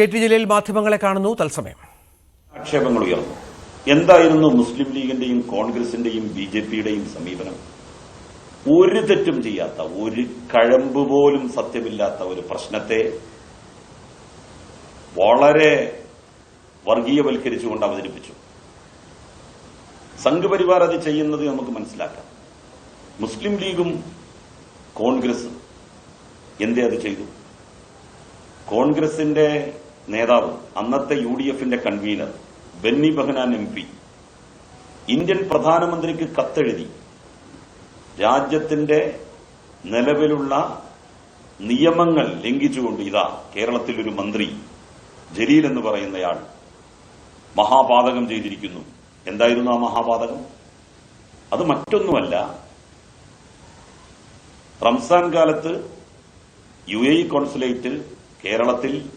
K T Jaleel മാധ്യമങ്ങളെ കാണുന്നു. തത്സമയം. ആക്ഷേപങ്ങൾ ഉയർന്നു. എന്തായിരുന്നു മുസ്ലിം ലീഗിന്റെയും കോൺഗ്രസിന്റെയും ബി ജെ പിയുടെയും സമീപനം? ഒരു തെറ്റും ചെയ്യാത്ത ഒരു കഴമ്പ് പോലും സത്യമില്ലാത്ത ഒരു പ്രശ്നത്തെ വളരെ വർഗീയവൽക്കരിച്ചുകൊണ്ട് അവതരിപ്പിച്ചു. സംഘപരിവാർ അത് ചെയ്യുന്നത് നമുക്ക് മനസ്സിലാക്കാം. മുസ്ലിം ലീഗും കോൺഗ്രസും എന്തേ അത് ചെയ്തു? കോൺഗ്രസിന്റെ നേതാവ് അന്നത്തെ യു ഡി എഫിന്റെ convener Benny Behanan M P. Indian പ്രധാനമന്ത്രിക്ക് കത്തെഴുതി രാജ്യത്തിന്റെ നിലവിലുള്ള നിയമങ്ങൾ ലംഘിച്ചുകൊണ്ട് ഇതാ കേരളത്തിൽ ഒരു മന്ത്രി ജലീൽ എന്ന് പറയുന്നയാൾ മഹാപാതകം ചെയ്തിരിക്കുന്നു. എന്തായിരുന്നു ആ മഹാപാതകം? അത് മറ്റൊന്നുമല്ല. റംസാൻ കാലത്ത് യു എ കോൺസുലേറ്റിൽ കേരളത്തിൽ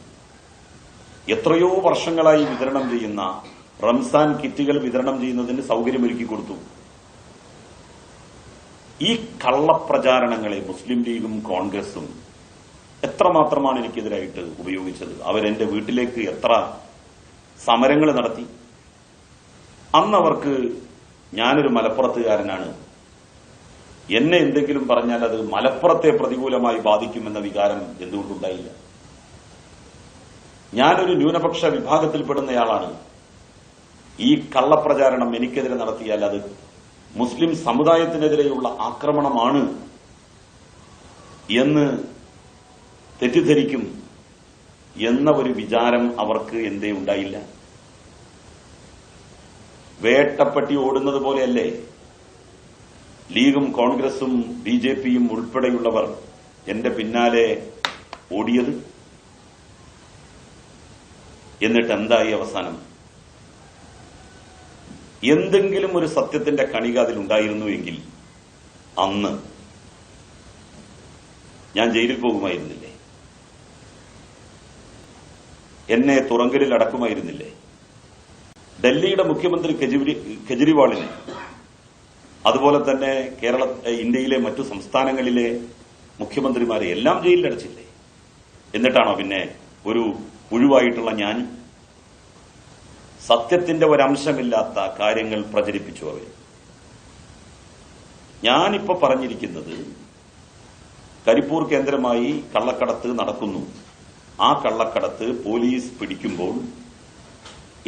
എത്രയോ വർഷങ്ങളായി വിതരണം ചെയ്യുന്ന റംസാൻ കിറ്റുകൾ വിതരണം ചെയ്യുന്നതിന് സൗകര്യമൊരുക്കി കൊടുത്തു. ഈ കള്ളപ്രചാരണങ്ങളെ മുസ്ലിം ലീഗും കോൺഗ്രസും എത്രമാത്രമാണ് എനിക്കെതിരായിട്ട് ഉപയോഗിച്ചത്? അവരെന്റെ വീട്ടിലേക്ക് എത്ര സമരങ്ങൾ നടത്തി? അന്ന് അവർക്ക് ഞാനൊരു മലപ്പുറത്തുകാരനാണ്. എന്നെ എന്തെങ്കിലും പറഞ്ഞാൽ അത് മലപ്പുറത്തെ പ്രതികൂലമായി ബാധിക്കുമെന്ന വികാരം എന്തുകൊണ്ടുണ്ടായില്ല? ഞാനൊരു ന്യൂനപക്ഷ വിഭാഗത്തിൽപ്പെടുന്നയാളാണ്. ഈ കള്ളപ്രചാരണം എനിക്കെതിരെ നടത്തിയാൽ അത് മുസ്ലിം സമുദായത്തിനെതിരെയുള്ള ആക്രമണമാണ് എന്ന് തെറ്റിദ്ധരിക്കും എന്ന ഒരു വിചാരം അവർക്ക് എന്തേ ഉണ്ടായില്ല. വേട്ടപ്പട്ടി ഓടുന്നത് പോലെയല്ലേ? ലീഗും കോൺഗ്രസും ബി ജെ പിയും ഉൾപ്പെടെയുള്ളവർ എന്റെ പിന്നാലെ ഓടിയത്? എന്നിട്ട് എന്തായി അവസാനം? എന്തെങ്കിലും ഒരു സത്യത്തിന്റെ കണിക അതിലുണ്ടായിരുന്നു എങ്കിൽ അന്ന് ഞാൻ ജയിലിൽ പോകുമായിരുന്നില്ലേ? എന്നെ തുറങ്കലിൽ അടക്കുമായിരുന്നില്ലേ? ഡൽഹിയുടെ മുഖ്യമന്ത്രി കെജ്രി കെജ്രിവാളിനെ അതുപോലെ തന്നെ കേരള ഇന്ത്യയിലെ മറ്റു സംസ്ഥാനങ്ങളിലെ മുഖ്യമന്ത്രിമാരെ എല്ലാം ജയിലിലടച്ചില്ലേ എന്നിട്ടാണോ പിന്നെ ഒരു ഒഴിവായിട്ടുള്ള ഞാൻ സത്യത്തിന്റെ ഒരംശമില്ലാത്ത കാര്യങ്ങൾ പ്രചരിപ്പിച്ചു അവർ ഞാനിപ്പോ പറഞ്ഞിരിക്കുന്നത് കരിപ്പൂർ കേന്ദ്രമായി കള്ളക്കടത്ത് നടക്കുന്നു. ആ കള്ളക്കടത്ത് പോലീസ് പിടിക്കുമ്പോൾ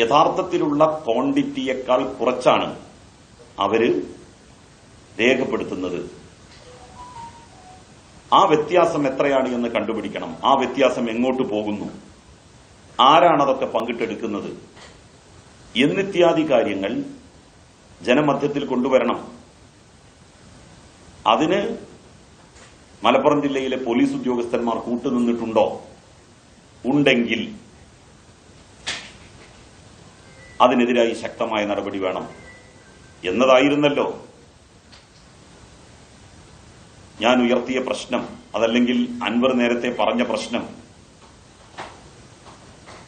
യഥാർത്ഥത്തിലുള്ള ക്വാണ്ടിറ്റിയേക്കാൾ കുറച്ചാണ് അവർ രേഖപ്പെടുത്തുന്നത്. ആ വ്യത്യാസം എത്രയാണ് എന്ന് കണ്ടുപിടിക്കണം. ആ വ്യത്യാസം എങ്ങോട്ട് പോകുന്നു? ആരാണതൊക്കെ പങ്കിട്ടെടുക്കുന്നത്? എന്നിത്യാദി കാര്യങ്ങൾ ജനമധ്യത്തിൽ കൊണ്ടുവരണം. അതിന് മലപ്പുറം ജില്ലയിലെ പോലീസ് ഉദ്യോഗസ്ഥന്മാർ കൂട്ടുനിന്നിട്ടുണ്ടോ? ഉണ്ടെങ്കിൽ അതിനെതിരായി ശക്തമായ നടപടി വേണം എന്നതായിരുന്നല്ലോ. ഞാൻ ഉയർത്തിയ പ്രശ്നം അതല്ലെങ്കിൽ അൻവർ നേരത്തെ പറഞ്ഞ പ്രശ്നം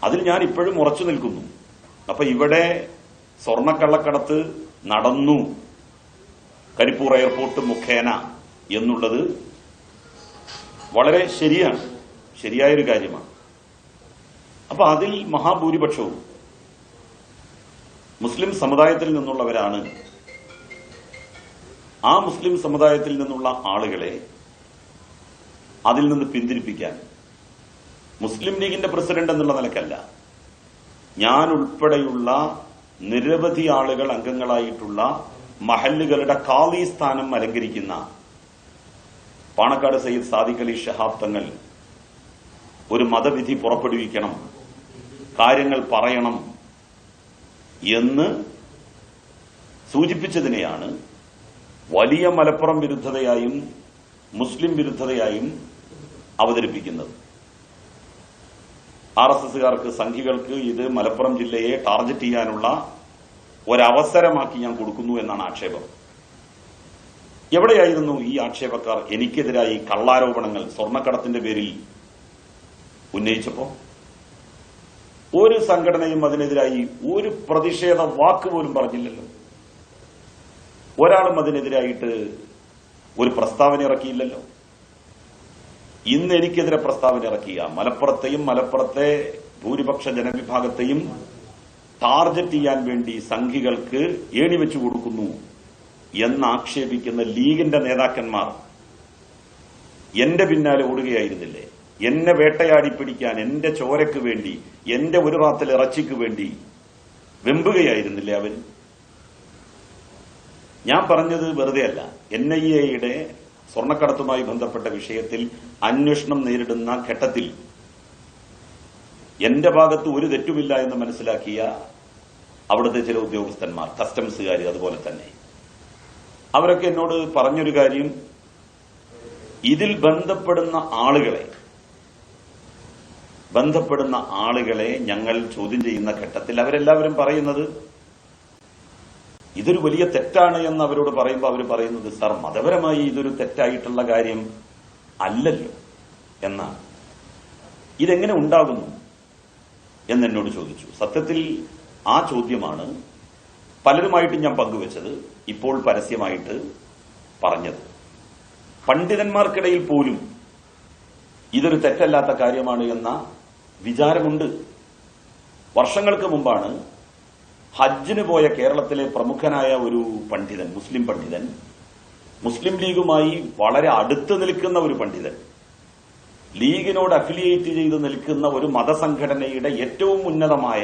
അതിൽ ഞാൻ ഇപ്പോഴും ഉറച്ചു നിൽക്കുന്നു. അപ്പൊ ഇവിടെ സ്വർണക്കള്ളക്കടത്ത് നടന്നു. കരിപ്പൂർ എയർപോർട്ട് മുഖേന എന്നുള്ളത് വളരെ ശരിയാണ്. ശരിയായൊരു കാര്യമാണ്. അപ്പൊ അതിൽ മഹാഭൂരിപക്ഷവും മുസ്ലിം സമുദായത്തിൽ നിന്നുള്ളവരാണ്. ആ മുസ്ലിം സമുദായത്തിൽ നിന്നുള്ള ആളുകളെ അതിൽ നിന്ന് പിന്തിരിപ്പിക്കാൻ മുസ്ലിം ലീഗിന്റെ പ്രസിഡന്റ് എന്നുള്ള നിലക്കല്ല. ഞാൻ ഉൾപ്പെടെയുള്ള നിരവധി ആളുകൾ അംഗങ്ങളായിട്ടുള്ള മഹല്ലുകളുടെ കാലി സ്ഥാനം അലങ്കരിക്കുന്ന പാണക്കാട് സയ്യിദ് സാദിഖ് അലി ഷഹാബ് തങ്ങൾ ഒരു മതവിധി പുറപ്പെടുവിക്കണം കാര്യങ്ങൾ പറയണം എന്ന് സൂചിപ്പിച്ചതിനെയാണ് വലിയ മലപ്പുറം വിരുദ്ധതയായും മുസ്ലിം വിരുദ്ധതയായും അവതരിപ്പിക്കുന്നത്. ആർ എസ് എസുകാർക്ക് സംഘികൾക്ക് ഇത് മലപ്പുറം ജില്ലയെ ടാർഗറ്റ് ചെയ്യാനുള്ള ഒരവസരമാക്കി ഞാൻ കൊടുക്കുന്നു എന്നാണ് ആക്ഷേപം. എവിടെയായിരുന്നു ഈ ആക്ഷേപക്കാർ എനിക്കെതിരായി കള്ളാരോപണങ്ങൾ സ്വർണക്കടത്തിന്റെ പേരിൽ ഉന്നയിച്ചപ്പോ ഒരു സംഘടനയും അതിനെതിരായി ഒരു പ്രതിഷേധ വാക്ക് പോലും പറഞ്ഞില്ലല്ലോ. ഒരാളും അതിനെതിരായിട്ട് ഒരു പ്രസ്താവന ഇറക്കിയില്ലല്ലോ. ഇന്ന് എനിക്കെതിരെ പ്രസ്താവന ഇറക്കിയ. മലപ്പുറത്തെയും മലപ്പുറത്തെ ഭൂരിപക്ഷ ജനവിഭാഗത്തെയും ടാർഗറ്റ് ചെയ്യാൻ വേണ്ടി സംഘികൾക്ക് ഏണിവെച്ചു കൊടുക്കുന്നു എന്നാക്ഷേപിക്കുന്ന ലീഗിന്റെ നേതാക്കന്മാർ. എന്റെ പിന്നാലെ ഓടുകയായിരുന്നില്ലേ? എന്നെ വേട്ടയാടി പിടിക്കാൻ എന്റെ ചോരയ്ക്ക് വേണ്ടി എന്റെ ഒരു റാത്തിൽ ഇറച്ചിക്ക് വേണ്ടി വെമ്പുകയായിരുന്നില്ലേ അവൻ? ഞാൻ പറഞ്ഞത് വെറുതെയല്ല. എൻ ഐ എയുടെ സ്വർണക്കടത്തുമായി ബന്ധപ്പെട്ട വിഷയത്തിൽ അന്വേഷണം നേരിടുന്ന ഘട്ടത്തിൽ എന്റെ ഭാഗത്ത് ഒരു തെറ്റുമില്ല എന്ന് മനസ്സിലാക്കിയ അവിടുത്തെ ചില ഉദ്യോഗസ്ഥന്മാർ കസ്റ്റംസുകാർ അതുപോലെ തന്നെ. അവരൊക്കെ എന്നോട് പറഞ്ഞൊരു കാര്യം ഇതിൽ ബന്ധപ്പെടുന്ന ആളുകളെ ബന്ധപ്പെടുന്ന ആളുകളെ ഞങ്ങൾ ചോദ്യം ചെയ്യുന്ന ഘട്ടത്തിൽ അവരെല്ലാവരും പറയുന്നത് ഇതൊരു വലിയ തെറ്റാണ് എന്ന് അവരോട് പറയുമ്പോൾ അവർ പറയുന്നത് സർ മതപരമായി ഇതൊരു തെറ്റായിട്ടുള്ള കാര്യം അല്ലല്ലോ എന്നാണ്. ഇതെങ്ങനെ ഉണ്ടാകുന്നു എന്നെന്നോട് ചോദിച്ചു. സത്യത്തിൽ ആ ചോദ്യമാണ് പലരുമായിട്ട് ഞാൻ പങ്കുവച്ചത് ഇപ്പോൾ പരസ്യമായിട്ട് പറഞ്ഞത്. പണ്ഡിതന്മാർക്കിടയിൽ പോലും ഇതൊരു തെറ്റല്ലാത്ത കാര്യമാണ് എന്ന വിചാരമുണ്ട്. വർഷങ്ങൾക്ക് മുമ്പാണ് ഹജ്ജിന് പോയ കേരളത്തിലെ പ്രമുഖനായ ഒരു പണ്ഡിതൻ മുസ്ലിം പണ്ഡിതൻ മുസ്ലിം ലീഗുമായി വളരെ അടുത്ത് നിൽക്കുന്ന ഒരു പണ്ഡിതൻ ലീഗിനോട് അഫിലിയേറ്റ് ചെയ്ത് നിൽക്കുന്ന ഒരു മതസംഘടനയുടെ ഏറ്റവും ഉന്നതമായ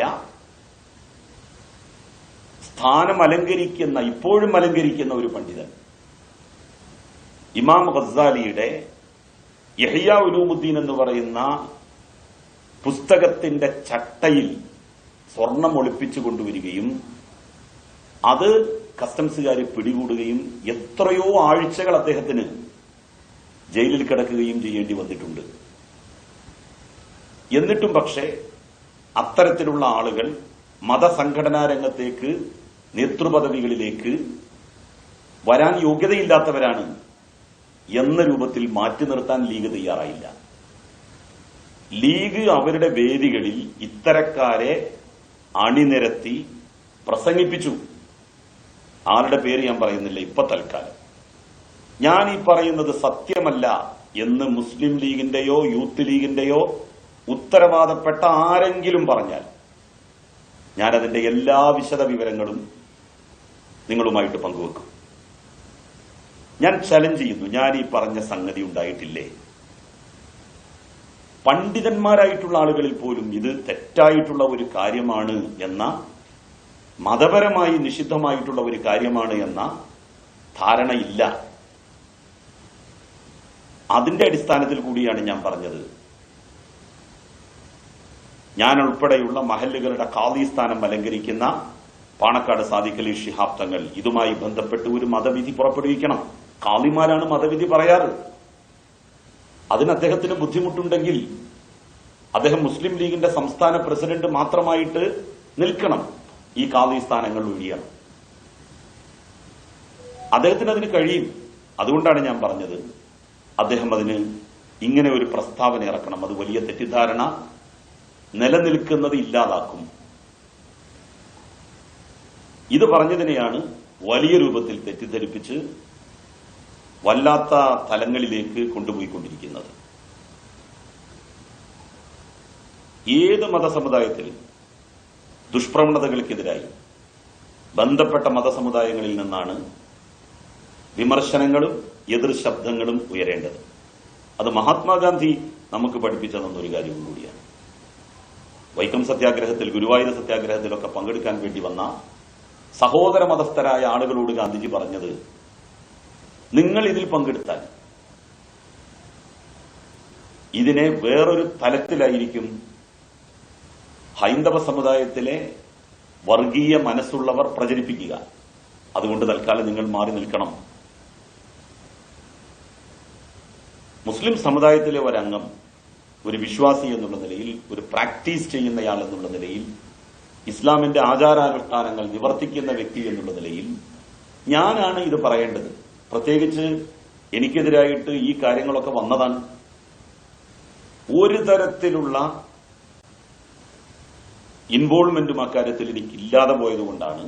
സ്ഥാനം അലങ്കരിക്കുന്ന ഇപ്പോഴും അലങ്കരിക്കുന്ന ഒരു പണ്ഡിതൻ. ഇമാം ഖസാലിയുടെ യഹിയ ഉലൂമുദ്ദീൻ എന്ന് പറയുന്ന പുസ്തകത്തിന്റെ ചട്ടയിൽ സ്വർണം ഒളിപ്പിച്ചു കൊണ്ടുവരികയും അത് കസ്റ്റംസുകാർ പിടികൂടുകയും എത്രയോ ആഴ്ചകൾ അദ്ദേഹത്തിന് ജയിലിൽ കിടക്കുകയും ചെയ്യേണ്ടി വന്നിട്ടുണ്ട്. എന്നിട്ടും പക്ഷേ അത്തരത്തിലുള്ള ആളുകൾ മതസംഘടനാ രംഗത്തേക്ക് നേതൃപദവികളിലേക്ക് വരാൻ യോഗ്യതയില്ലാത്തവരാണ് എന്ന രൂപത്തിൽ മാറ്റി നിർത്താൻ ലീഗ് തയ്യാറായില്ല. ലീഗ് അവരുടെ വേദികളിൽ ഇത്തരക്കാരെ അണിനിരത്തി പ്രസംഗിപ്പിച്ചു. ആരുടെ പേര് ഞാൻ പറയുന്നില്ല ഇപ്പൊ തൽക്കാലം. ഞാൻ ഈ പറയുന്നത് സത്യമല്ല എന്ന് മുസ്ലിം ലീഗിന്റെയോ യൂത്ത് ലീഗിന്റെയോ ഉത്തരവാദപ്പെട്ട ആരെങ്കിലും പറഞ്ഞാൽ ഞാനതിന്റെ എല്ലാ വിശദ വിവരങ്ങളും നിങ്ങളുമായിട്ട് പങ്കുവെക്കും. ഞാൻ ചലഞ്ച് ചെയ്യുന്നു ഞാൻ ഈ പറഞ്ഞ സംഗതി ഉണ്ടായിട്ടില്ലേ? പണ്ഡിതന്മാരായിട്ടുള്ള ആളുകളിൽ പോലും ഇത് തെറ്റായിട്ടുള്ള ഒരു കാര്യമാണ് എന്ന മതപരമായി നിഷിദ്ധമായിട്ടുള്ള ഒരു കാര്യമാണ് എന്ന ധാരണയില്ല. അതിന്റെ അടിസ്ഥാനത്തിൽ കൂടിയാണ് ഞാൻ പറഞ്ഞത്. ഞാൻ ഉൾപ്പെടെയുള്ള മഹല്ലുകളുടെ കാളി സ്ഥാനം അലങ്കരിക്കുന്ന പാണക്കാട് സാദിഖലി ഷിഹാബ് തങ്ങൾ ഇതുമായി ബന്ധപ്പെട്ട് ഒരു മതവിധി പുറപ്പെടുവിക്കണം. കാളിമാരാണ് മതവിധി പറയാറ്. അതിന് അദ്ദേഹത്തിന് ബുദ്ധിമുട്ടുണ്ടെങ്കിൽ അദ്ദേഹം മുസ്ലിം ലീഗിന്റെ സംസ്ഥാന പ്രസിഡന്റ് മാത്രമായിട്ട് നിൽക്കണം. ഈ കാതി സ്ഥാനങ്ങൾ ഒഴിയണം അദ്ദേഹത്തിന് അതിന് കഴിയും. അതുകൊണ്ടാണ് ഞാൻ പറഞ്ഞത്. അദ്ദേഹം അതിന് ഇങ്ങനെ ഒരു പ്രസ്താവന ഇറക്കണം. അത് വലിയ തെറ്റിദ്ധാരണ. നിലനിൽക്കുന്നത് ഇല്ലാതാക്കും. ഇത് പറഞ്ഞതിനെയാണ് വലിയ രൂപത്തിൽ തെറ്റിദ്ധരിപ്പിച്ച് വല്ലാത്ത തലങ്ങളിലേക്ക് കൊണ്ടുപോയിക്കൊണ്ടിരിക്കുന്നത്. ഏത് മതസമുദായത്തിലും ദുഷ്പ്രവണതകൾക്കെതിരായി ബന്ധപ്പെട്ട മതസമുദായങ്ങളിൽ നിന്നാണ് വിമർശനങ്ങളും എതിർ ശബ്ദങ്ങളും ഉയരേണ്ടത്. അത് മഹാത്മാഗാന്ധി നമുക്ക് പഠിപ്പിച്ചു തന്നൊരു കാര്യം കൂടിയാണ്. വൈക്കം സത്യാഗ്രഹത്തിൽ ഗുരുവായൂർ സത്യാഗ്രഹത്തിലൊക്കെ പങ്കെടുക്കാൻ വേണ്ടി വന്ന സഹോദര മതസ്ഥരായ ആളുകളോട് ഗാന്ധിജി പറഞ്ഞത് നിങ്ങൾ ഇതിൽ പങ്കെടുത്താൽ ഇതിനെ വേറൊരു തലത്തിലായിരിക്കും ഹൈന്ദവ സമുദായത്തിലെ വർഗീയ മനസ്സുള്ളവർ പ്രചരിപ്പിക്കുക. അതുകൊണ്ട് തൽക്കാലം നിങ്ങൾ മാറി നിൽക്കണം. മുസ്ലിം സമുദായത്തിലെ ഒരംഗം ഒരു വിശ്വാസി എന്നുള്ള നിലയിൽ ഒരു പ്രാക്ടീസ് ചെയ്യുന്നയാൾ എന്നുള്ള നിലയിൽ ഇസ്ലാമിന്റെ ആചാരാനുഷ്ഠാനങ്ങൾ നിവർത്തിക്കുന്ന വ്യക്തി എന്നുള്ള നിലയിൽ ഞാനാണ് ഇത് പറയേണ്ടത്. പ്രത്യേകിച്ച് എനിക്കെതിരായിട്ട് ഈ കാര്യങ്ങളൊക്കെ വന്നതാണ്. ഒരു തരത്തിലുള്ള ഇൻവോൾവ്മെന്റും അക്കാര്യത്തിൽ എനിക്കില്ലാതെ പോയതുകൊണ്ടാണ്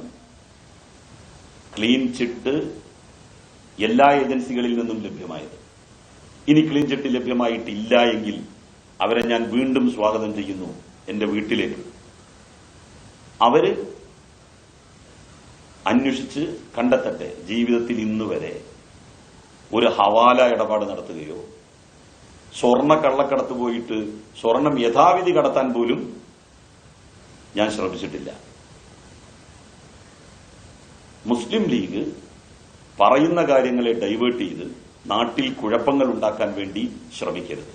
ക്ലീൻ ചിട്ട് എല്ലാ ഏജൻസികളിൽ നിന്നും ലഭ്യമായത്. ഇനി ക്ലീൻ ചിട്ട് ലഭ്യമായിട്ടില്ല എങ്കിൽ അവരെ ഞാൻ വീണ്ടും സ്വാഗതം ചെയ്യുന്നു എന്റെ വീട്ടിലേക്ക്. അവർ അന്വേഷിച്ച് കണ്ടെത്തട്ടെ ജീവിതത്തിൽ ഇന്ന് വരെ ഒരു ഹവാല ഇടപാട് നടത്തുകയോ സ്വർണ കള്ളക്കടത്ത് പോയിട്ട് സ്വർണം യഥാവിധി കടത്താൻ പോലും ഞാൻ ശ്രമിച്ചിട്ടില്ല. മുസ്ലിം ലീഗ് പറയുന്ന കാര്യങ്ങളെ ഡൈവേർട്ട് ചെയ്ത് നാട്ടിൽ കുഴപ്പങ്ങൾ ഉണ്ടാക്കാൻ വേണ്ടി ശ്രമിക്കരുത്.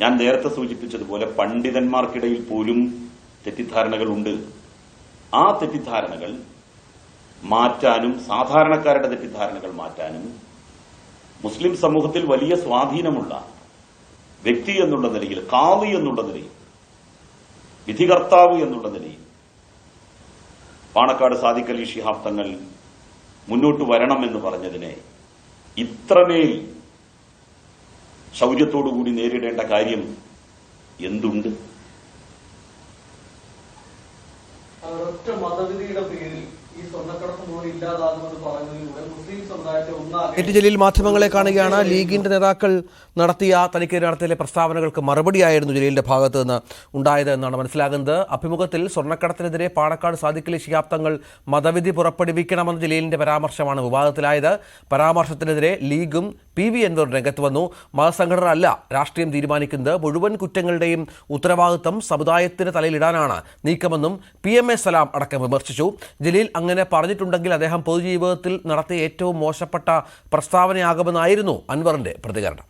ഞാൻ നേരത്തെ സൂചിപ്പിച്ചതുപോലെ പണ്ഡിതന്മാർക്കിടയിൽ പോലും തെറ്റിദ്ധാരണകളുണ്ട്. ആ തെറ്റിദ്ധാരണകൾ മാറ്റാനും സാധാരണക്കാരുടെ തെറ്റിദ്ധാരണകൾ മാറ്റാനും മുസ്ലിം സമൂഹത്തിൽ വലിയ സ്വാധീനമുള്ള വ്യക്തി എന്നുള്ള നിലയിൽ കാവി എന്നുള്ള നിലയിൽ വിധികർത്താവ് എന്നുള്ള നിലയിൽ പാണക്കാട് സാദിഖ് അലി ശിഹാബ് തങ്ങൾ മുന്നോട്ട് വരണമെന്ന് പറഞ്ഞതിനെ ഇത്രമേൽ ശൗര്യത്തോടുകൂടി നേരിടേണ്ട കാര്യം എന്തുണ്ട്? ഒറ്റ മതവിധിയുടെ പേരിൽ ടി ജലീൽ മാധ്യമങ്ങളെ കാണുകയാണ് ലീഗിന്റെ നേതാക്കൾ നടത്തിയ തനിക്കെതിരെ നടത്തിയ പ്രസ്താവനകൾക്ക് മറുപടിയായിരുന്നു ജലീലിന്റെ ഭാഗത്ത് നിന്ന് ഉണ്ടായത് എന്നാണ് മനസ്സിലാകുന്നത്. അഭിമുഖത്തിൽ സ്വർണക്കടത്തിനെതിരെ പാണക്കാട് സാധിക്കലി ശിയാപ്തങ്ങൾ മതവിധി പുറപ്പെടുവിക്കണമെന്ന ജലീലിന്റെ പരാമർശമാണ് വിവാദത്തിലായത്. പരാമർശത്തിനെതിരെ ലീഗും പി വി അൻവർ രംഗത്ത് വന്നു. മതസംഘടന അല്ല രാഷ്ട്രീയം തീരുമാനിക്കുന്നത്. മുഴുവൻ കുറ്റങ്ങളുടെയും ഉത്തരവാദിത്തം സമുദായത്തിന് തലയിലിടാനാണ്. നീക്കമെന്നും പി എം എ സലാം അടക്കം വിമർശിച്ചു. ജലീൽ അങ്ങനെ പറഞ്ഞിട്ടുണ്ടെങ്കിൽ അദ്ദേഹം പൊതുജീവിതത്തിൽ നടത്തിയ ഏറ്റവും മോശപ്പെട്ട പ്രസ്താവനയാകുമെന്നായിരുന്നു അൻവറിന്റെ പ്രതികരണം.